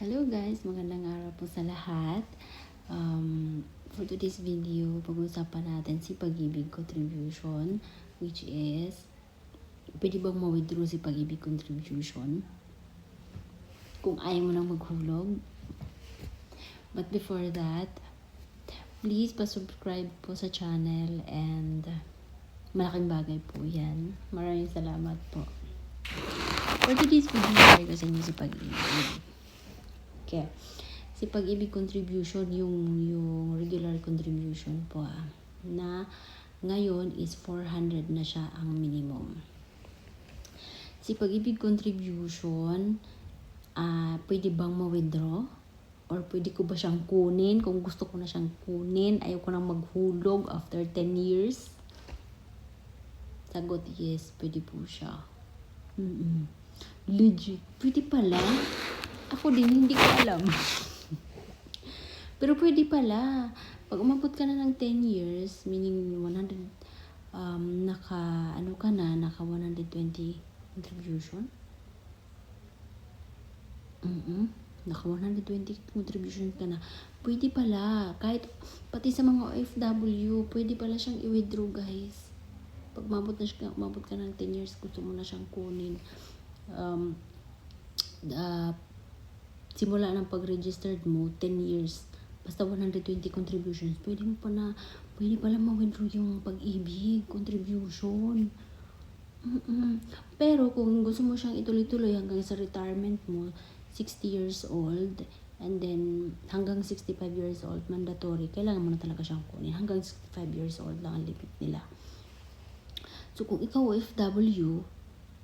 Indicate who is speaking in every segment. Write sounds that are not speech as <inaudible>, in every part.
Speaker 1: Hello guys, magandang araw po sa lahat. Um, for today's video, pag-uusapan natin si pag-ibig contribution which is pwede bang ma-withdraw si pag-ibig contribution kung ayaw mo nang maghulog. But before that, please pa-subscribe po sa channel and malaking bagay po yan. Maraming salamat po. For today's video, share ko sa inyo si pag-ibig. Okay. Si pag-ibig contribution, yung, yung regular contribution po ah, na ngayon is 400 na siya ang minimum. Si pag-ibig contribution, ah pwede bang ma-withdraw? Or pwede ko ba siyang kunin? Kung gusto ko na siyang kunin, ayaw ko nang maghulog after 10 years? Sagot, yes, pwede po siya. Mm-mm. Legit. Pwede pala. Ako din, hindi ko alam. Pero pwede pala. Pag umabot ka na ng 10 years, meaning 100, um, naka, ano ka na, naka 120 contribution? mm Naka 120 contribution ka na. Pwede pala. Kahit, pati sa mga OFW, pwede pala siyang i-withdraw, guys. Pag umabot na siya, umabot ka ng 10 years, gusto mo na siyang kunin. Um, uh, simula ng pag-registered mo, 10 years, basta 120 contributions, pwede mo pa pwede pala ma-withdraw yung pag-ibig, contribution. Mm-mm. Pero kung gusto mo siyang ituloy-tuloy hanggang sa retirement mo, 60 years old, and then hanggang 65 years old, mandatory, kailangan mo na talaga siyang kunin. Hanggang 65 years old lang ang limit nila. So kung ikaw OFW,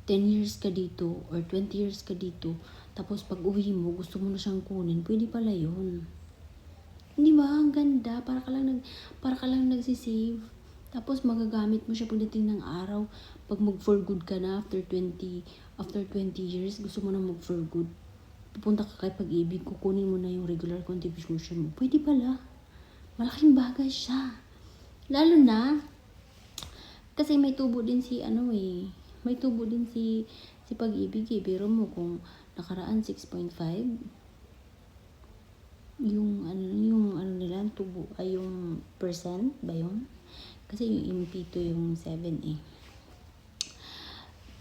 Speaker 1: 10 years ka dito or 20 years ka dito, tapos pag uwi mo, gusto mo na siyang kunin, pwede pala yun. Di ba? Ang ganda. Para ka lang, nag, para ka lang nagsisave. Tapos magagamit mo siya pagdating ng araw. Pag mag for good ka na after 20, after 20 years, gusto mo na mag for good. Pupunta ka kay pag-ibig, kukunin mo na yung regular contribution mo. Pwede pala. Malaking bagay siya. Lalo na, kasi may tubo din si ano eh, may tubo din si si pag-ibig eh. Pero mo kung nakaraan 6.5 yung ano yung ano nila tubo ay yung percent ba yun? Kasi yung MP2 yung 7 eh.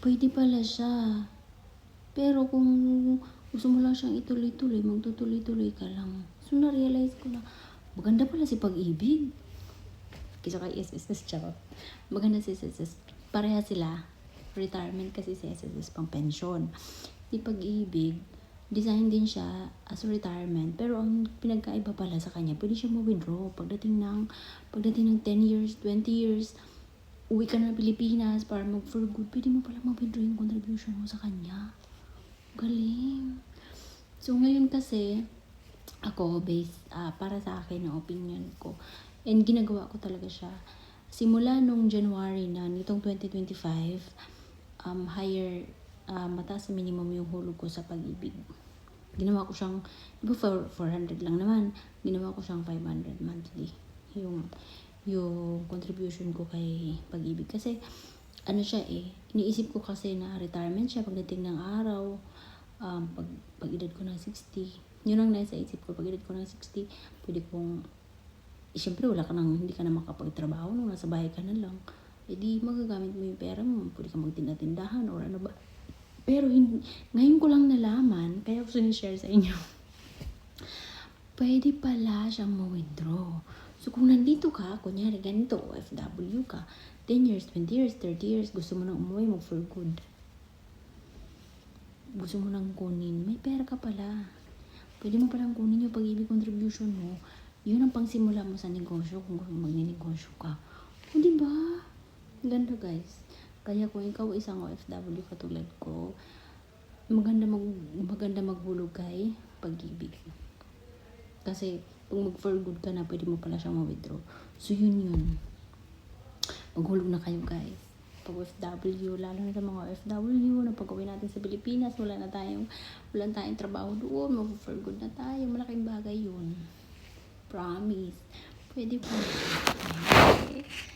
Speaker 1: Pwede pala siya. Pero kung gusto mo lang siyang ituloy-tuloy, magtutuloy-tuloy ka lang. So, na-realize ko na, maganda pala si pag-ibig. Kisa kay SSS, charot. Maganda si SSS. Pareha sila. Retirement kasi si SSS pang pension. Si pag-ibig, design din siya as retirement. Pero ang pinagkaiba pala sa kanya, pwede siya ma-withdraw pagdating ng, pagdating ng 10 years, 20 years, uwi ka na Pilipinas para mag for good, pwede mo pala ma-withdraw yung contribution mo sa kanya. Galing. So, ngayon kasi, ako, based, ah, para sa akin, ang opinion ko, and ginagawa ko talaga siya, simula nung January na, nitong 2025, um, higher, uh, mataas sa minimum yung hulog ko sa pag-ibig. Ginawa ko siyang, di ba for 400 lang naman, ginawa ko siyang 500 monthly. Yung, yung contribution ko kay pag-ibig. Kasi, ano siya eh, iniisip ko kasi na retirement siya pagdating ng araw, um, pag, pag edad ko ng 60, yun ang nasa isip ko, pag edad ko ng 60, pwede kong, eh, syempre wala ka nang, hindi ka na makapagtrabaho nung nasa bahay ka na lang. Eh di magagamit mo yung pera mo, pwede ka magtinda-tindahan or ano ba. Pero hindi, ngayon ko lang nalaman, kaya ko sinishare sa inyo. <laughs> pwede pala siyang ma-withdraw. So kung nandito ka, kunyari ganito, OFW ka, 10 years, 20 years, 30 years, gusto mo nang umuwi mo for good. Gusto mo nang kunin, may pera ka pala. Pwede mo palang kunin yung pag-ibig contribution mo. Yun ang pangsimula mo sa negosyo kung gusto magninegosyo ka. O, di ba? Ganda guys. Kaya kung ikaw isang OFW katulad ko, maganda mag maganda maghulog kay pag-ibig. Kasi kung mag for good ka na, pwede mo pala siyang ma-withdraw. So yun yun. Maghulog na kayo guys. Pag OFW, lalo na sa mga OFW, na pag natin sa Pilipinas, wala na tayong, wala na tayong trabaho doon, mag for good na tayo. Malaking bagay yun. Promise. Pwede po. Okay.